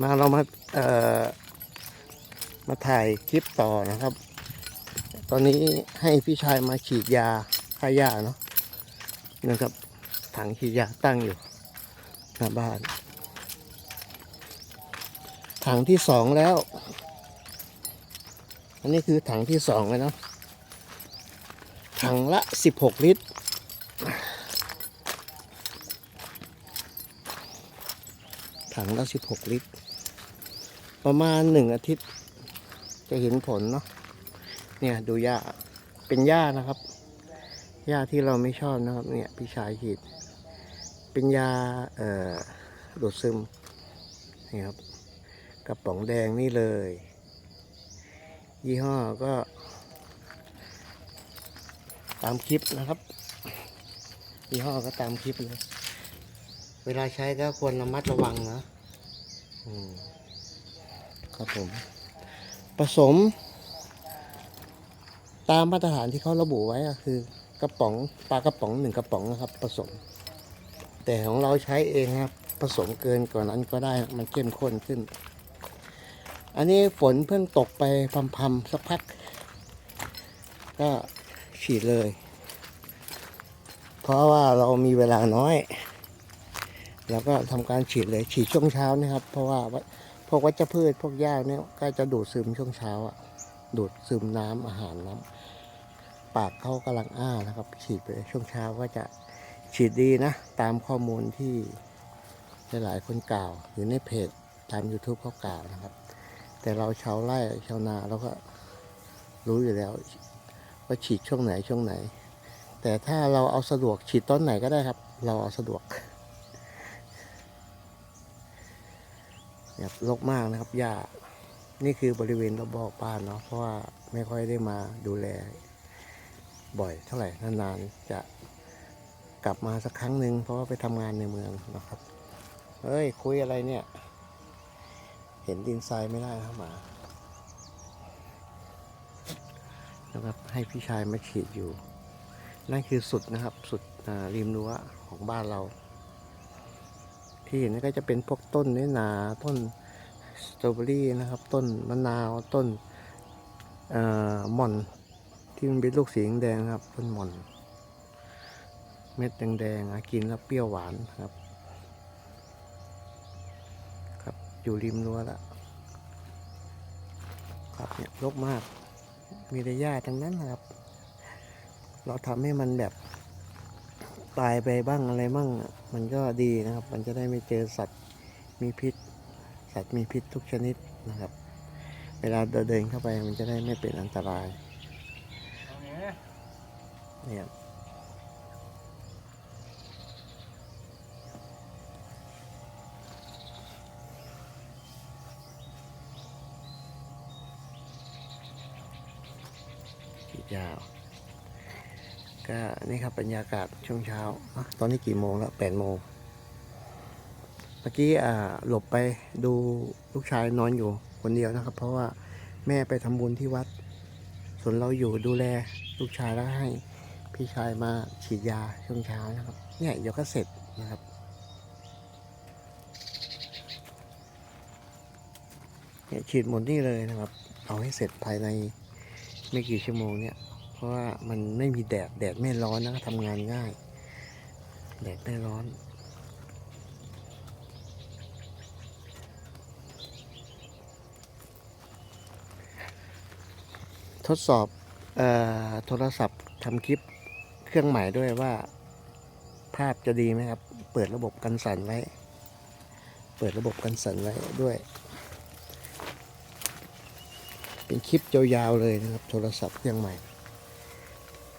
มาเรามาเอ่อมาถ่ายคลิปต่อนะครับ ตอนนี้ให้พี่ชายมาฉีดยาฆ่าหญ้าเนาะนะครับ ถังฉีดยาตั้งอยู่หน้าบ้าน ถังที่สองแล้ว อันนี้คือถังที่สองเลยเนาะถังละสิบหกลิตรถังละสิบหกลิตร ประมาณหนึ่งอาทิตย์ จะเห็นผลเนาะเนี่ยดูหญ้าเป็นหญ้านะครับหญ้าที่เราไม่ชอบนะครับ เนี่ยพี่ชายฉีดเป็นยาเอ่อดูดซึมนี่ครับกระป๋องแดงนี่เลย ยี่ห้อก็ ตามคลิปนะครับ ยี่ห้อก็ตามคลิปเลยเวลาใช้ก็ควรระมัดระวังนะอืม ครับผม ผสม ตามมาตรฐานที่เขาระบุไว้ก็คือกระป๋องปลากระป๋องหนึ่งกระป๋องนะครับ ผสม แต่ของเราใช้เองครับ ผสมเกินกว่านั้นก็ได้มันเข้มข้นขึ้น อันนี้ฝนเพิ่งตกไปพำๆสักพัก ก็ฉีดเลย เพราะว่าเรามีเวลาน้อย แล้วก็ทำการฉีดเลยฉีดช่วงเช้านะครับ เพราะว่า พวกวัชพืชพวกหญ้าเนี่ยก็จะดูดซึมช่วงเช้าอะดูดซึมน้ำอาหารน้ำปากเขากำลังอ้านะครับ ฉีดไปช่วงเช้าก็จะฉีดดีนะ ตามข้อมูลที่หลายๆคนกล่าวหรือในเพจตาม YouTube เขากล่าวนะครับ แต่เราชาวไร่ชาวนาเราก็รู้อยู่แล้ว ว่าฉีดช่วงไหนช่วงไหน แต่ถ้าเราเอาสะดวกฉีดต้นไหนก็ได้ครับ เราเอาสะดวก แบบรกมากนะครับหญ้านี่คือบริเวณรอบๆบ้านเนาะเพราะว่าไม่ค่อยได้มาดูแล บ่อยเท่าไหร่นานๆจะกลับมาสักครั้งหนึ่งเพราะว่าไปทำงานในเมืองนะครับเฮ้ยคุยอะไรเนี่ย เห็นดินทรายไม่ได้นะครับหมานะครับให้พี่ชายมาฉีดอยู่ นั่นคือสุดนะครับ สุดริมรั้วของบ้านเรา ที่เห็นนี่ก็จะเป็นพวกต้นน้อยหนาต้นสตรอเบอรี่นะครับ ต้นมะนาวต้นเอ่อหม่อนที่มันเป็นลูกสีแดงครับต้นหม่อน เม็ดแดงๆกินแล้วเปรี้ยวหวานครับ ครับอยู่ริมรั้วละครับเนี่ยรกมากมีแต่หญ้าทั้งนั้นนะครับ เราทำให้มันแบบ ตายไปบ้างอะไรบ้างมันก็ดีนะครับ มันจะได้ไม่เจอสัตว์มีพิษ สัตว์มีพิษทุกชนิดนะครับ เวลาเราเดินเข้าไปมันจะได้ไม่เป็นอันตรายเนี่ยยาว ก็นี่ครับบรรยากาศช่วงเช้า ตอนนี้กี่โมงแล้วแปดโมง เมื่อกี้อ่าหลบไปดูลูกชายนอนอยู่คนเดียวนะครับ เพราะว่าแม่ไปทำบุญที่วัด ส่วนเราอยู่ดูแลลูกชายแล้วให้พี่ชายมาฉีดยาช่วงเช้านะครับ เนี่ยเดี๋ยวก็เสร็จนะครับเนี่ยฉีดหมดนี่เลยนะครับ เอาให้เสร็จภายในไม่กี่ชั่วโมงเนี่ย เพราะว่ามันไม่มีแดด แดดไม่ร้อนนะทำงานง่าย แดดไม่ร้อน ทดสอบออโทรศัพท์ทำคลิปเครื่องใหม่ด้วยว่า ภาพจะดีไหมครับ เปิดระบบกันสั่นไว้ เปิดระบบกันสั่นไว้ด้วย เป็นคลิปยาวๆเลยนะครับ โทรศัพท์เครื่องใหม่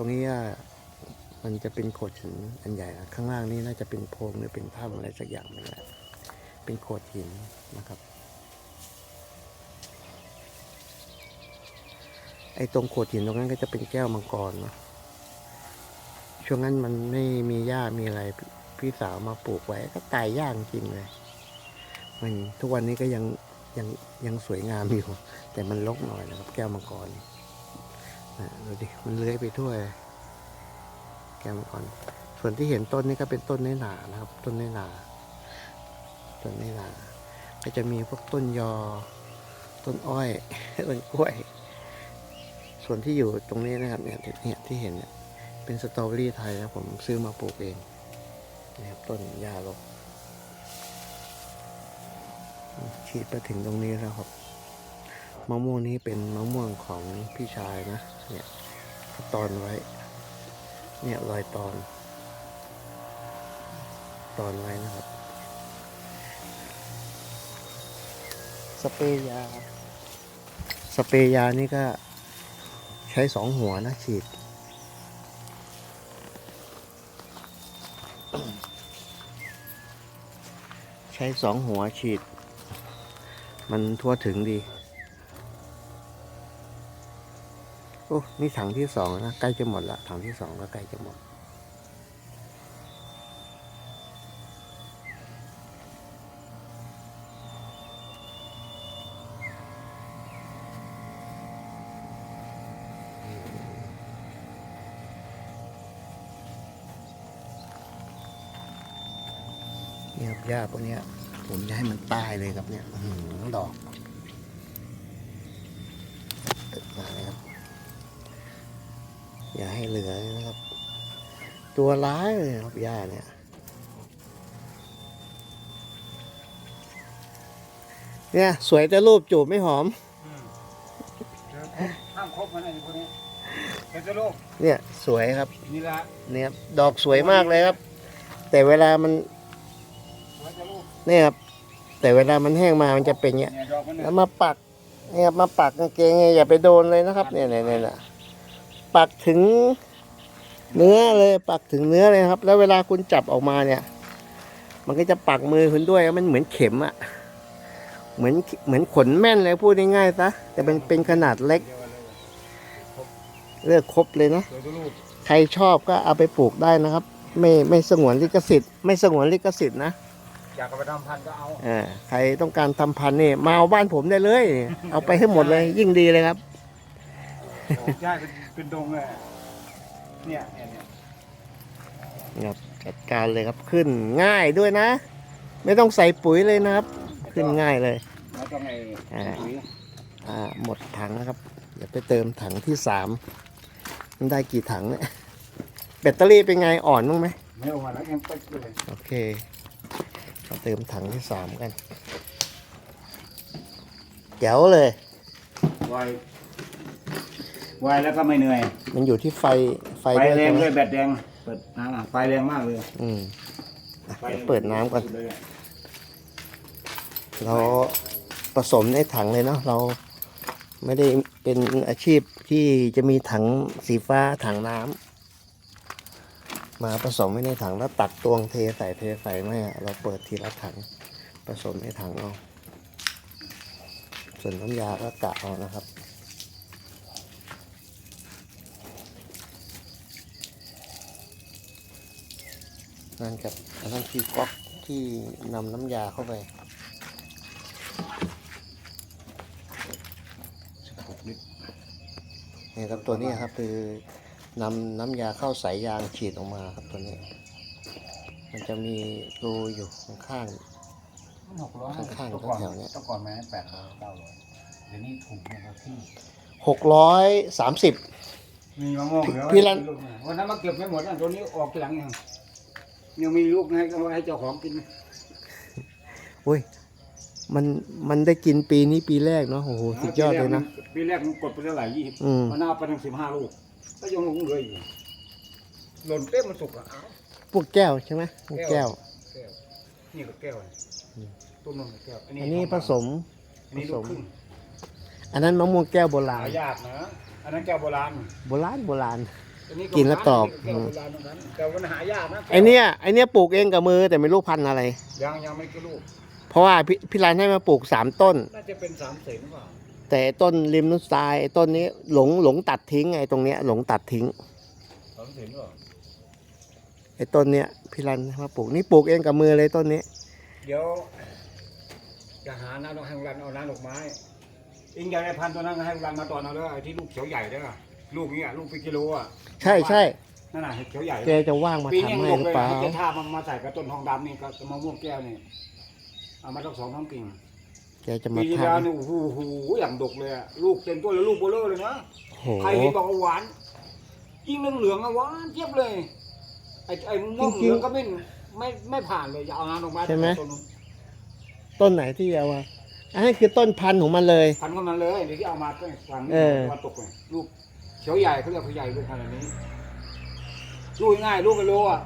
ตรงนี้มันจะเป็นโขดหินอันใหญ่อะข้างล่างนี่น่าจะเป็นโพรงหรือเป็นถ้ำอะไรสักอย่างนี่แหละเป็นโขดหินนะครับไอ้ตรงโขดหินตรงนั้นก็จะเป็นแก้วมังกรเนาะช่วงนั้นมันไม่มีหญ้ามีอะไรพี่สาวมาปลูกไว้ก็ตายยากจริงเลย มันทุกวันนี้ก็ยังยังยังสวยงามอยู่ แต่มันรกหน่อยนะครับ แก้วมังกรนะ ดูดิมันเลื้อยไปทั่วแกมังกรส่วนที่เห็นต้นนี้ก็เป็นต้นน้อยหนานะครับ ต้นน้อยหนาต้นน้อยหนาก็จะมีพวกต้นยอ ต้นอ้อยต้นกล้วย ส่วนที่อยู่ตรงนี้นะครับเนี่ยที่เนี่ยที่เห็นเนี่ยเป็นสตรอเบอรี่ไทยนะผมซื้อมาปลูกเองนะครับต้นยาลกฉีดไปถึงตรงนี้แล้วครับ มะม่วงนี้เป็นมะม่วงของพี่ชายนะ เนี่ยตอนไว้ เนี่ยรอยตอน ตอนไว้นะครับ สเปรย์ยา สเปรย์ยานี่ก็ใช้สองหัวนะฉีดใช้สองหัวฉีด มันทั่วถึงดี โอ้นี่ถังที่สองนะใกล้จะหมดละถังที่สองก็ใกล้จะหมด เนี่ยหญ้าพวกเนี้ยผมจะให้มันตายเลยครับเนี่ยหือดอกตึกมาเลยครับ อย่าให้เหลือนะครับ ตัวร้ายเลยครับหญ้าเนี่ยเนี่ยสวยแต่รูปจูบไม่หอมห้ามคบมันไอ้พวกนี้เป็นตัวลูกเนี่ยสวยครับนี่ละเนี่ยครับดอกสวยมากเลยครับ แต่เวลามันเนี่ยครับแต่เวลามันแห้งมามันจะเป็นอย่างเงี้ยแล้วมาปักเนี่ยครับมาปักกางเกงเนี่ยอย่าไปโดนเลยนะครับ เนี่ยเนี่ยเนี่ยเนี่ย ปักถึงเนื้อเลยปักถึงเนื้อเลยครับ แล้วเวลาคุณจับออกมาเนี่ย มันก็จะปักมือคุณด้วยมันเหมือนเข็มอะเหมือนเหมือนขนแม่นเลยพูดง่ายๆซะแต่เป็นเป็นขนาดเล็กเดียวกันเลยเลือกครบเลยนะตัวตัวลูกใครชอบก็เอาไปปลูกได้นะครับ ไม่ไม่สงวนลิขสิทธิ์ ไม่สงวนลิขสิทธิ์นะอยากเอาไปทำพันธุ์ก็เอาอ่าใครต้องการทำพันธุ์นี่มาเอาบ้านผมได้เลย เอาไปให้หมดเลย ยิ่งดีเลยครับใช่เป็น เป็นดงเลยเนี่ยเนี่ยเนี่ยครับจัดการเลยครับขึ้นง่ายด้วยนะ ไม่ต้องใส่ปุ๋ยเลยนะครับ ขึ้นง่ายเลยแล้วต้องไอ้อ่าปุ๋ยอ่าหมดถังนะครับ เดี๋ยวไปเติมถังที่สามมันได้กี่ถังเนี่ยแบตเตอรี่เป็นไงอ่อนบ้างไหมไม่เอามาแล้วยังไปเลยโอเคมาเติมถังที่สามกันเจ๋วเลยไว ไวแล้วก็ไม่เหนื่อย มันอยู่ที่ไฟไฟไฟด้วยแรใช่งไหมด้วยแบตแดง เปิดน้ำอะไฟแรงมากเลยอืมอะเดี๋ยวเปิดน้ำก่อนเลยอะเราผสมในถังเลยเนาะเราไม่ได้เป็นอาชีพที่จะมีถังสีฟ้าถังน้ำมาผสมไว้ในถังแล้วตักตวงเทใส่เทใส่ไม่อะเราเปิดทีละถัง ผสมในถังเอาส่วนน้ำยาก็กะเอานะครับ นั่นกับอันนั้นคือก๊อกที่นำน้ำยาเข้าไป16ลิตรเนี่ยครับตัวนี้ครับคือนำน้ำยาเข้าสายยางฉีดออกมาครับตัวนี้ มันจะมีรูอยู่ข้างหกร้อยข้างๆตัวก่อนแถวๆเนี้ยตัวก่อนแม้แปดร้อยเก้าร้อยเดี๋ยวนี้ถูกนะครับที่ๆหกร้อยสามสิบ มีมะม่วงเหลือพี่รันลูกหงวันนั้นมาเก็บไม่หมดอะตัวนี้ออกทีหลังยัง ยังมีลูกให้ก็ให้เจ้าของกินอุ้ย มันมันได้กินปีนี้ปีแรกเนาะโอ้โหสุดยอดเลยนะปีแรกมันกดไปเท่าไหร่ยี่สิบอืมมันเอาไปทั้งสิบห้าลูกก็ยังหลงเหลืออยู่หล่นเต้มมันสุกอะเอ้าพวกแก้วใช่ไหมพวกแก้วแก้วนี่ก็แก้วนี่อืมต้นนึงก็แก้วอันนี้ผสมอันนี้ลูกครึ่งอันนั้นมะม่วงแก้วโบราหาณยากนะอันนั้นแก้วโบราณโบราณโบราณอั กินแล้วกรอบแก้วโบราณตรงนั้นแต่มันหายากนะไอเนี้ยไอเนี้ยปลูกเองกับมือแต่ไม่รู้พันธุ์อะไร ยังยังไม่กี่ลูกเพราะว่าพี่พี่รันให้มาปลูกสามต้น น่าจะเป็นสามเศษหรือเปล่าแต่ต้นริมนุชทรายไอ้ต้นนี้หลงหลงตัดทิ้งไอ้ตรงเนี้ยหลงตัดทิ้งสามเศษหรือเปล่าไอ้ต้นเนี้ยพี่รันให้มาปลูกนี่ปลูกเองกับมือเลยต้นนี้ เดี๋ยวจะหาน้ำลงให้รันเอาน้ำดอกไม้อิงอยากได้พันธุ์ตัวนั้นให้รันมาตอนเอาเด้อไอ้ที่ลูกเขียวใหญ่เด้อ ลูกเนี้ยลูกเป็นกิโลอะใช่ใช่นั่นน่ะเห็ดเขียวใหญ่แกจะว่างมาปีทำนี้ให้ลงหรืเลอยเปล่าที่จะท่ามันมาใส่กับต้นทองดำนี่กับมะม่วงแก้วนี่เอามาสักสองท้องกิ่งกจะมาปีที่ทแล้วนี่โอ้โหโหอย่างดกเลยอะลูกเต็มต้นเลยลูกเบลอเลยนะำโห ใครเห็นบอกว่าหวานยิ่งเหลืองๆอะหวานเทียบเลย ไอ้ไอ้ม่วงเหลืองก็ไม่ไม่ไม่ผ่านเลยอย่าเอาน้ำลงมาต้นนู้นต้นไหนที่เอามาอันนี้คือต้นพันธุ์ของมันเลย พันเข้ามาเลยเดี๋ยวที่เอามาตั้งฝั่งนี้เออตะวันตกเลยลูก เขียวใหญ่เขาเรียกเขาใหญ่ลูกพันาดนี้ลูกง่ายลูกกิโลอะ